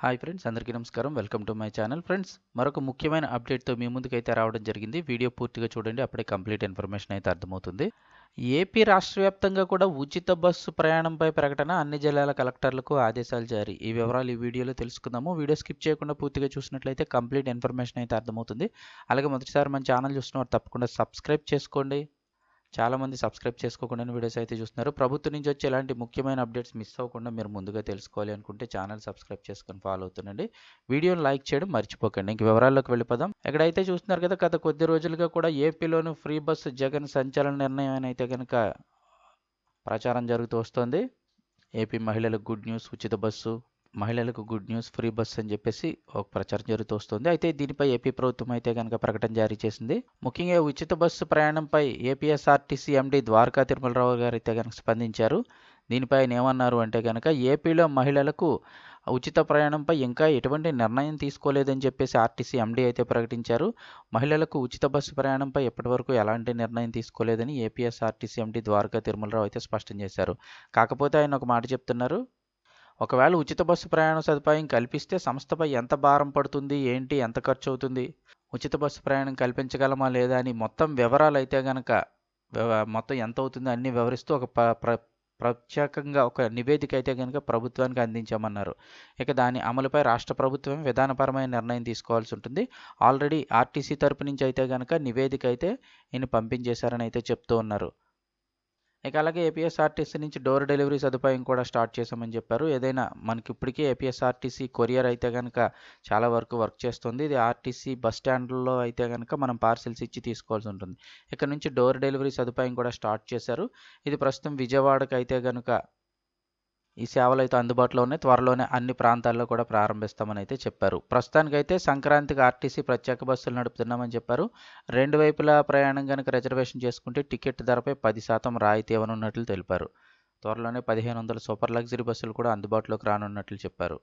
Hi friends అందరికీ నమస్కారం. Welcome to my channel. Friends మరొక ముఖ్యమైన అప్డేట్తో మీ ముందుకైతే రావడం జరిగింది. వీడియో పూర్తిగా చూడండి అప్పుడే కంప్లీట్ ఇన్ఫర్మేషన్ అయితే అర్థమవుతుంది. ఏపీ రాష్ట్ర వ్యాప్తంగా కూడా ఉచిత బస్సు ప్రయాణంపై ప్రకటన అన్ని జిల్లాల కలెక్టర్లకు ఆదేశాలు జారీ. ఈ వివరాలు ఈ వీడియోలో తెలుసుకుందాము. వీడియో స్కిప్ చేయకుండా పూర్తిగా చూసినట్లయితే కంప్లీట్ ఇన్ఫర్మేషన్ అయితే అర్థమవుతుంది. అలాగే మొదటిసారి మన ఛానల్ చూస్తున్నవారు తప్పకుండా సబ్స్క్రైబ్ చేసుకోండి. చాలామంది సబ్స్క్రైబ్ చేసుకోకుండా వీడియోస్ అయితే చూస్తున్నారు. ప్రభుత్వం నుంచి వచ్చే ఎలాంటి ముఖ్యమైన అప్డేట్స్ మిస్ అవ్వకుండా మీరు ముందుగా తెలుసుకోవాలి అనుకుంటే ఛానల్ సబ్స్క్రైబ్ చేసుకొని ఫాలో అవుతుండండి. వీడియోని లైక్ చేయడం మర్చిపోకండి. ఇంక వివరాల్లోకి వెళ్ళిపోదాం. ఎక్కడైతే చూస్తున్నారు కదా గత కొద్ది రోజులుగా కూడా ఏపీలోను ఫ్రీ బస్సు జగన్ సంచలన నిర్ణయం అయితే కనుక ప్రచారం జరుగుతూ వస్తుంది. ఏపీ మహిళలకు గుడ్ న్యూస్ ఉచిత బస్సు మహిళలకు గుడ్ న్యూస్ ఫ్రీ బస్ అని చెప్పేసి ఒక ప్రచారం జరుగుతూ వస్తుంది. అయితే దీనిపై ఏపీ ప్రభుత్వం అయితే కనుక ప్రకటన జారీ చేసింది. ముఖ్యంగా ఉచిత బస్సు ప్రయాణంపై ఏపీఎస్ఆర్టీసీ ఎండీ ద్వారకా తిరుమలరావు గారు అయితే కనుక స్పందించారు. దీనిపై ఆయన ఏమన్నారు అంటే కనుక ఏపీలో మహిళలకు ఉచిత ప్రయాణంపై ఇంకా ఎటువంటి నిర్ణయం తీసుకోలేదని చెప్పేసి ఆర్టీసీ ఎండీ అయితే ప్రకటించారు. మహిళలకు ఉచిత బస్సు ప్రయాణంపై ఇప్పటివరకు ఎలాంటి నిర్ణయం తీసుకోలేదని ఏపీఎస్ఆర్టీసీ ఎండీ ద్వారకా తిరుమలరావు అయితే స్పష్టం చేశారు. కాకపోతే ఆయన ఒక మాట చెప్తున్నారు. ఒకవేళ ఉచిత బస్సు ప్రయాణ సదుపాయం కల్పిస్తే సంస్థపై ఎంత భారం పడుతుంది ఏంటి ఎంత ఖర్చు అవుతుంది ఉచిత బస్సు ప్రయాణం కల్పించగలమా లేదా అని మొత్తం వివరాలు అయితే కనుక మొత్తం ఎంత అవుతుందో అన్నీ వివరిస్తూ ఒక ప్ర ప్రత్యేకంగా ఒక నివేదిక అయితే కనుక ప్రభుత్వానికి అందించామన్నారు. ఇక దాని అమలుపై రాష్ట్ర ప్రభుత్వం విధానపరమైన నిర్ణయం తీసుకోవాల్సి ఉంటుంది. ఆల్రెడీ ఆర్టీసీ తరపు నుంచి అయితే కనుక నివేదిక అయితే ఈయన పంపించేశారని అయితే చెప్తూ ఉన్నారు. ఇక అలాగే ఏపీఎస్ఆర్టీసీ నుంచి డోర్ డెలివరీ సదుపాయం కూడా స్టార్ట్ చేశామని చెప్పారు. ఏదైనా మనకి ఇప్పటికే ఏపీఎస్ఆర్టీసీ కొరియర్ అయితే కనుక చాలా వరకు వర్క్ చేస్తుంది. ఇది ఆర్టీసీ బస్ స్టాండ్లో అయితే కనుక మనం పార్సిల్స్ ఇచ్చి తీసుకోవాల్సి ఉంటుంది. ఇక్కడ నుంచి డోర్ డెలివరీ సదుపాయం కూడా స్టార్ట్ చేశారు. ఇది ప్రస్తుతం విజయవాడకి అయితే కనుక ఈ సేవలు అయితే అందుబాటులో ఉన్నాయి. త్వరలోనే అన్ని ప్రాంతాల్లో కూడా ప్రారంభిస్తామని అయితే చెప్పారు. ప్రస్తుతానికైతే సంక్రాంతికి ఆర్టీసీ ప్రత్యేక బస్సులు నడుపుతున్నామని చెప్పారు. రెండు వైపులా ప్రయాణం కనుక రిజర్వేషన్ చేసుకుంటే టికెట్ ధరపై పది శాతం రాయితీ ఇవ్వనున్నట్లు తెలిపారు. త్వరలోనే పదిహేను వందల సూపర్ లగ్జరీ బస్సులు కూడా అందుబాటులోకి రానున్నట్లు చెప్పారు.